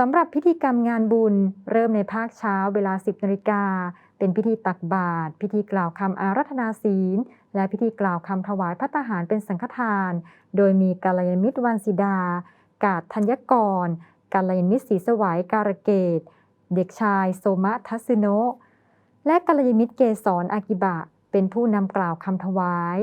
สำหรับพิธีกรรมงานบุญ เริ่มในภาคเช้าเวลา 10นาฬิกา เป็นพิธีตักบาตรพิธีกล่าวคำอารัธนาศีล และพิธีกล่าวคำถวายพัตตาหารเป็นสังฆทาน โดยมีกัลยาณมิตรวันศิดา กาดธัญกรกัลยาณมิตรศรีสวายการเกต เด็กชายโสมะทัศโนะและกัลยาณมิตรเกษรอากิบะ เป็นผู้นำกล่าวคำถวาย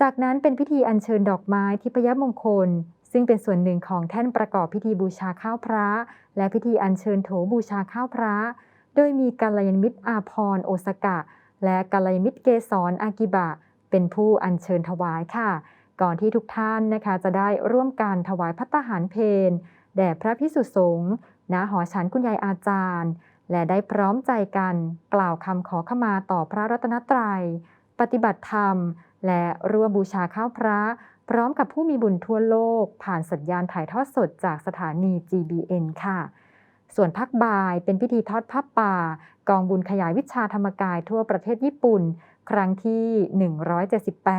จากนั้นเป็นพิธีอัญเชิญดอกไม้ทิพยมงคล ซึ่งเป็นส่วนหนึ่งของแท่นประกอบพิธีบูชาข้าวพระ และพิธีอัญเชิญโถบูชาข้าวพระ โดยมีกัลยาณมิตรอาพรโอสกะ และกัลยาณมิตรเกษรอากิบะ เป็นผู้อัญเชิญถวายค่ะ ก่อนที่ทุกท่านนะคะจะได้ร่วมกันถวายพัตตาหารเพลแด่พระพิสุสงฆ์ณหอฉันคุณยายอาจารย์ และได้พร้อมใจกันกล่าวคำขอขมาต่อพระรัตนตรัย ปฏิบัติธรรม และร่วมบูชาข้าวพระ ร้อมกับผู้มีบุญทั่วโลก ผ่านสัญญาณถ่ายทอดสดจากสถานี GBN ค่ะ ส่วนพักบ่ายเป็นพิธีทอดผ้าป่า กองบุญขยายวิชาธรรมกายทั่วประเทศญี่ปุ่น ครั้งที่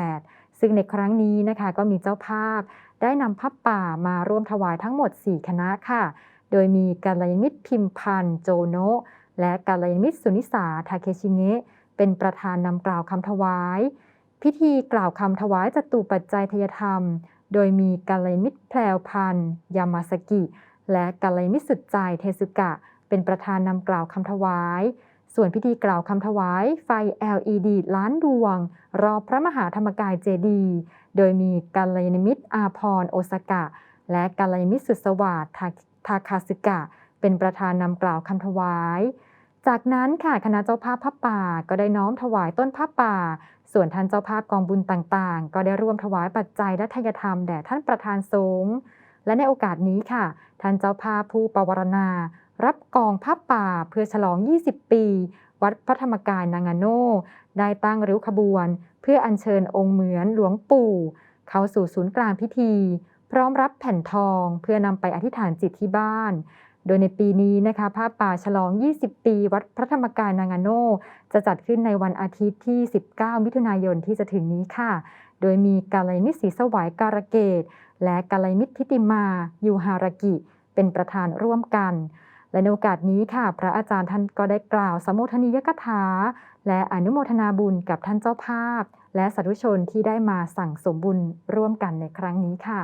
178 ซึ่งในครั้งนี้นะคะก็มีเจ้าภาพ ได้นำผ้าป่ามาร่วมถวายทั้งหมด 4 คณะค่ะ โดยมีกัลยาณมิตรพิมพันธ์โจโนะและกัลยาณมิตรสุนิสาทาเคชิเงะเป็นประธานนำกล่าวคำถวาย พิธีกล่าวคำถวายจตุปัจจัยทยธรรม โดยมีกัลยมิตรแพรวพันธ์ยามาสกิ และกัลยมิตรสุดใจเทสุกะ เป็นประธานนำกล่าวคำถวาย ส่วนพิธีกล่าวคำถวายไฟ LED ล้านดวง รอบพระมหาธรรมกายเจดีโดยมีกัลยาณมิตรอาพรโอสกะ และกัลยาณมิตรสุดสวัสดิ์ทาคาสึกะ เป็นประธานนำกล่าวคำถวาย จากนั้นค่ะคณะเจ้าภาพพระป่าก็ได้น้อมถวายต้นพระป่า ส่วนท่านเจ้าภาพกองบุญต่างๆ ก็ได้ร่วมถวายปัจจัยและทายธรรมแด่ท่านประธานสงฆ์และในโอกาสนี้ค่ะ ท่านเจ้าภาพผู้ปวารณา รับกองผ้าป่าเพื่อฉลอง 20 ปี วัดพระธรรมกายนางาโน ได้ตั้งริ้วขบวน เพื่ออัญเชิญองค์เหมือนหลวงปู่ เข้าสู่ศูนย์กลางพิธี พร้อมรับแผ่นทองเพื่อนำไปอธิษฐานจิตที่บ้าน โดยในปีนี้นะคะผ้าป่าฉลอง 20 ปี วัดพระธรรมกายนางาโน จะจัดขึ้นในวันอาทิตย์ที่ 19 มิถุนายนที่จะถึงนี้ค่ะ โดยมีกาลยมิตรศรีสวายการเกต และกาลยมิตรทิติมายูฮารากิ เป็นประธานร่วมกัน และในโอกาสนี้ค่ะ พระอาจารย์ท่านก็ได้กล่าวสมุทนียกถา และอนุโมทนาบุญกับท่านเจ้าภาพ และสาธุชนที่ได้มาสั่งสมบุญร่วมกันในครั้งนี้ค่ะ